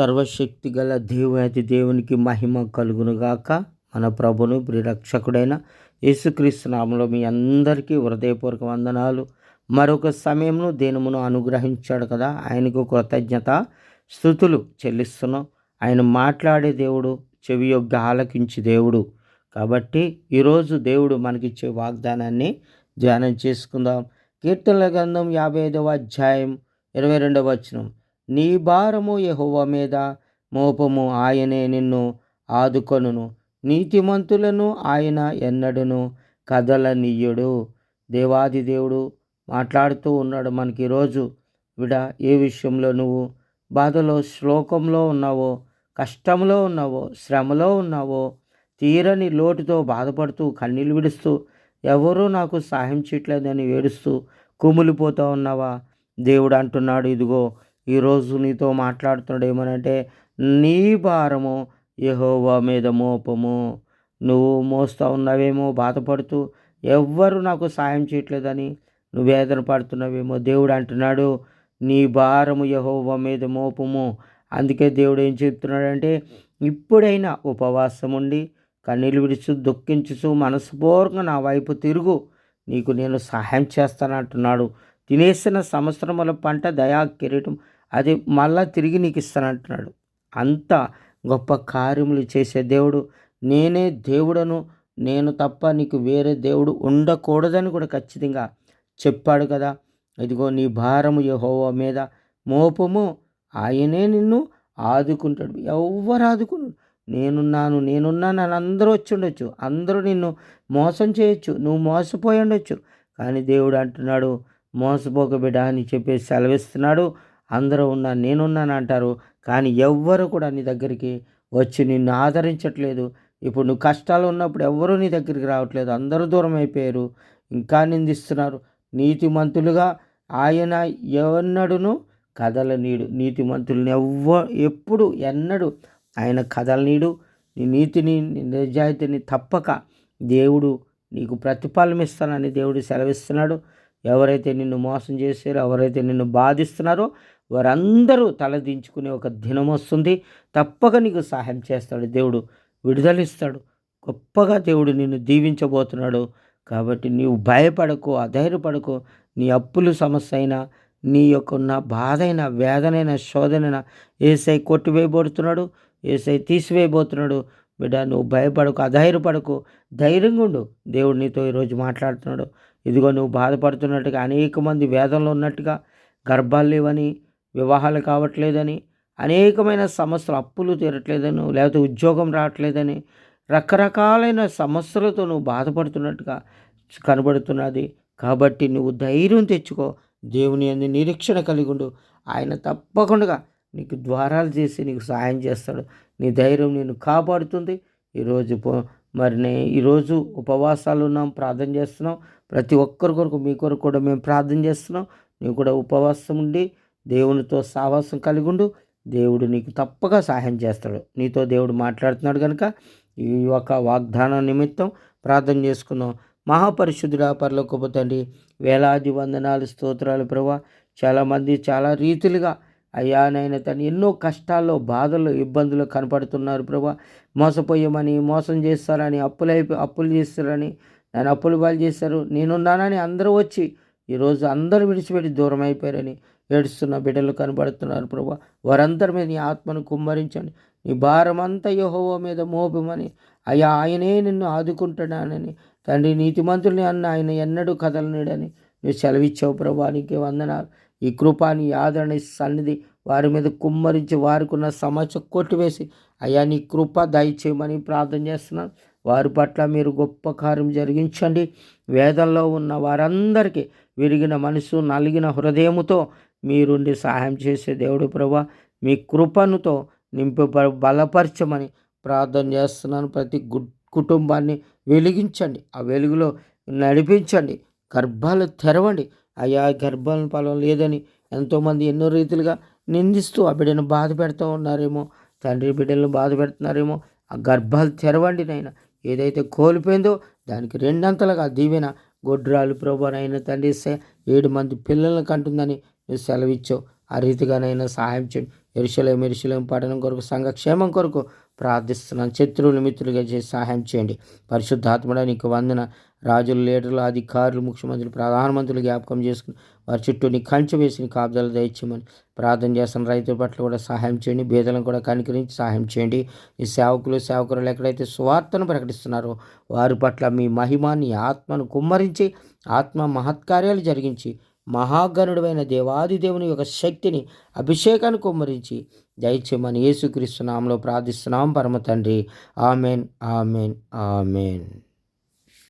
సర్వశక్తి గల దేవుని దేవునికి మహిమ కలుగునుగాక. మన ప్రభును ప్రిరక్షకుడైన యేసుక్రీస్తు నామంలో మీ అందరికీ హృదయపూర్వక వందనాలు. మరొక సమయంలో దేనమును అనుగ్రహించాడు కదా ఆయనకు కృతజ్ఞత స్థుతులు చెల్లిస్తున్నాం. ఆయన మాట్లాడే దేవుడు చెవి యొక్క ఆలకించి దేవుడు. కాబట్టి ఈరోజు దేవుడు మనకిచ్చే వాగ్దానాన్ని ధ్యానం చేసుకుందాం. కీర్తనల గ్రంథం యాభై ఐదవ అధ్యాయం ఇరవై రెండవ వచనం. నీ భారము యెహోవా మీద మోపము ఆయనే నిన్ను ఆదుకొనును. నీతిమంతులను ఆయన ఎన్నడను కదలనీయుడు. దేవాది దేవుడు మాట్లాడుతూ ఉన్నాడు మనకి ఈరోజు. విడ ఏ విషయంలో నువ్వు బాధలో శ్లోకంలో ఉన్నావో కష్టంలో ఉన్నావో శ్రమలో ఉన్నావో తీరని లోటుతో బాధపడుతూ కన్నీళ్ళు విడుస్తూ ఎవరూ నాకు సహాయం చేయట్లేదని ఏడుస్తూ కుమిలిపోతూ ఉన్నావా? దేవుడు అంటున్నాడు ఇదిగో ఈరోజు నీతో మాట్లాడుతున్నాడు ఏమనంటే నీ భారము యహోవా మీద మోపము. నువ్వు మోస్తూ ఉన్నావేమో బాధపడుతూ ఎవ్వరు నాకు సాయం చేయట్లేదని నువ్వు వేదన పడుతున్నావేమో దేవుడు అంటున్నాడు. నీ భారము యహోవా మీద మోపము. అందుకే దేవుడు ఏం చెప్తున్నాడంటే ఇప్పుడైనా ఉపవాసం ఉండి కన్నీళ్ళు విడుచు దుఃఖించుచు మనస్ఫూర్వకంగా నా వైపు తిరుగు. నీకు నేను సహాయం చేస్తానంటున్నాడు. తినేసిన సంవత్సరముల పంట దయా కిరీటం అది మళ్ళా తిరిగి నీకు ఇస్తానంటున్నాడు అంత గొప్ప కార్యములు చేసే దేవుడు నేనే దేవుడను నేను తప్ప నీకు వేరే దేవుడు ఉండకూడదని కూడా ఖచ్చితంగా చెప్పాడు కదా. ఇదిగో నీ భారము యహోవా మీద మోపము ఆయనే నిన్ను ఆదుకుంటాడు. ఎవరు ఆదుకున్నాడు? నేనున్నాను నేనున్నాను అని అందరూ వచ్చి ఉండొచ్చు. అందరూ నిన్ను మోసం చేయొచ్చు. నువ్వు మోసపోయి ఉండొచ్చు. కానీ దేవుడు అంటున్నాడు మోసపోక బిడ్డ అని చెప్పేసి సెలవిస్తున్నాడు. అందరూ ఉన్నా నేనున్నాను అంటారు. కానీ ఎవ్వరు కూడా నీ దగ్గరికి వచ్చి నిన్ను ఆదరించట్లేదు. ఇప్పుడు నువ్వు కష్టాలు ఉన్నప్పుడు ఎవ్వరూ నీ దగ్గరికి రావట్లేదు. అందరూ దూరం అయిపోయారు. ఇంకా నిందిస్తున్నారు. నీతిమంతులుగా ఆయన ఎన్నడును కదలనీడు నీతిమంతుల్ని ఎవ్వ ఎప్పుడు ఎన్నడు ఆయన కదలనీడు నీ నీతిని నీ నిజాయితీని తప్పక దేవుడు నీకు ప్రతిఫలం ఇస్తానని దేవుడు సెలవిస్తున్నాడు. ఎవరైతే నిన్ను మోసం చేశారో ఎవరైతే నిన్ను బాధిస్తున్నారో వారందరూ తలదించుకునే ఒక దినం వస్తుంది. తప్పక నీకు సహాయం చేస్తాడు. దేవుడు విడుదలిస్తాడు. గొప్పగా దేవుడు నిన్ను దీవించబోతున్నాడు. కాబట్టి నీవు భయపడకు అధైర్యపడకు. నీ అప్పులు సమస్య అయినా నీ యొక్క ఉన్న బాధ అయినా వేదనైనా శోధనైనా ఏసై కొట్టివేయబడుతున్నాడు ఏసై తీసివేయబోతున్నాడు. బిడ్డ నువ్వు భయపడకు అధైర్యపడకు. ధైర్యంగా ఉండు. దేవుడు నీతో ఈరోజు మాట్లాడుతున్నాడు. ఇదిగో నువ్వు బాధపడుతున్నట్టుగా అనేక మంది వేదంలో ఉన్నట్టుగా గర్భాలు లేవని వివాహాలు కావట్లేదని అనేకమైన సమస్యలు అప్పులు తీరట్లేదని లేకపోతే ఉద్యోగం రావట్లేదని రకరకాలైన సమస్యలతో నువ్వు బాధపడుతున్నట్టుగా కనబడుతున్నది. కాబట్టి నువ్వు ధైర్యం తెచ్చుకో. దేవుని అందు నిరీక్షణ కలిగి ఉండు ఆయన తప్పకుండా నీకు ద్వారాలు చేసి నీకు సాయం చేస్తాడు. నీ ధైర్యం నేను కాపాడుతుంది. ఈరోజు మరి ఈరోజు ఉపవాసాలు ఉన్నాం ప్రార్థన చేస్తున్నాం. ప్రతి ఒక్కరి కొరకు మీ కొరకు కూడా మేము ప్రార్థన చేస్తున్నాం. నీవు కూడా ఉపవాసం ఉండి దేవునితో సాహసం కలిగి ఉండు దేవుడు నీకు తప్పక సహాయం చేస్తాడు. నీతో దేవుడు మాట్లాడుతున్నాడు కనుక ఈ యొక్క వాగ్దానం నిమిత్తం ప్రార్థన చేసుకుందాం. మహాపరిశుద్ధుడా పరలోకపు తండ్రి వేలాది వందనాలు స్తోత్రాలు ప్రభా. చాలామంది చాలా రీతిలుగా అయ్యా నాయన తను ఎన్నో కష్టాల్లో బాధలు ఇబ్బందులు కనపడుతున్నారు ప్రభా. మోసపోయామని మోసం చేస్తారని అప్పులై అప్పులు చేస్తారని నన్ను అప్పులు బాలు చేశారు నేనున్నానని అందరూ వచ్చి ఈరోజు అందరూ విడిచిపెట్టి దూరం అయిపోయారని ఏడుస్తున్న బిడ్డలు కనబడుతున్నారు ప్రభా. వారందరి మీద నీ ఆత్మను కుమ్మరించండి. నీ భారమంతా యహోవో మీద మోపమని. అయ్యా ఆయనే నిన్ను ఆదుకుంటున్నానని. తండ్రి నీతిమంతుల్ని అన్న ఆయన ఎన్నడూ కదలనీడని నువ్వు సెలవిచ్చావు ప్రభా. నీకే వందనాలు. ఈ కృపాని ఆదరణ సన్నిధి వారి మీద కుమ్మరించి వారికున్న సమస్య కొట్టివేసి అయ్యా నీ కృప దయచేయమని ప్రార్థన చేస్తున్నాను వారి పట్ల మీరు గొప్ప కార్యం జరిగించండి. వేదంలో ఉన్న వారందరికీ విరిగిన మనసు నలిగిన హృదయముతో మీరుండి సహాయం చేసే దేవుడు ప్రభా మీ కృపనుతో నింపి బలపరచమని ప్రార్థన చేస్తున్నాను. ప్రతి కుటుంబాన్ని వెలిగించండి. ఆ వెలుగులో నడిపించండి. గర్భాలు తెరవండి. అయ్యా గర్భాల ఫలం లేదని ఎంతోమంది ఎన్నో రీతిలుగా నిందిస్తూ ఆ బిడ్డను బాధ పెడుతూ ఉన్నారేమో తండ్రి బిడ్డలను బాధ పెడుతున్నారేమో ఆ గర్భాలు తెరవండి నాయన. ఏదైతే కోల్పోయిందో దానికి రెండంతలుగా దీవెన గొడ్రాలు ప్రభానైనా తండ్రి ఏడు మంది పిల్లలను కంటుందని సెలవిచ్చావు ఆ రీతిగానైనా సహాయం చేయండి ఎరుసలేం ఎరుసలేం పట్టణం కొరకు సంఘక్షేమం కొరకు ప్రార్థిస్తున్నాను. శత్రువులు మిత్రులుగా చేసి సహాయం చేయండి. పరిశుద్ధాత్మడా నీకు వందన. రాజులు లీడర్లు అధికారులు ముఖ్యమంత్రులు ప్రధానమంత్రులు జ్ఞాపకం చేసుకుని వారి చుట్టూ నీ కంచె వేసి నీ కాబ్దాలు దయచేయమని ప్రార్థన చేస్తున్న రైతుల పట్ల కూడా సహాయం చేయండి. బీదలను కూడా కనికరించి సహాయం చేయండి. ఈ సేవకులు సేవకులు ఎక్కడైతే స్వార్థను ప్రకటిస్తున్నారో వారి పట్ల మీ మహిమాన్ని ఆత్మను కుమ్మరించి ఆత్మ మహత్కార్యాలు జరిగించి మహాగణుడైన దేవాది దేవుని యొక్క శక్తిని అభిషేకాన్ని కుమ్మరించి దయచేయమని యేసుక్రీస్తు నామంలో ప్రార్థిస్తున్నాం. పరమ తండ్రి. Amen amen amen.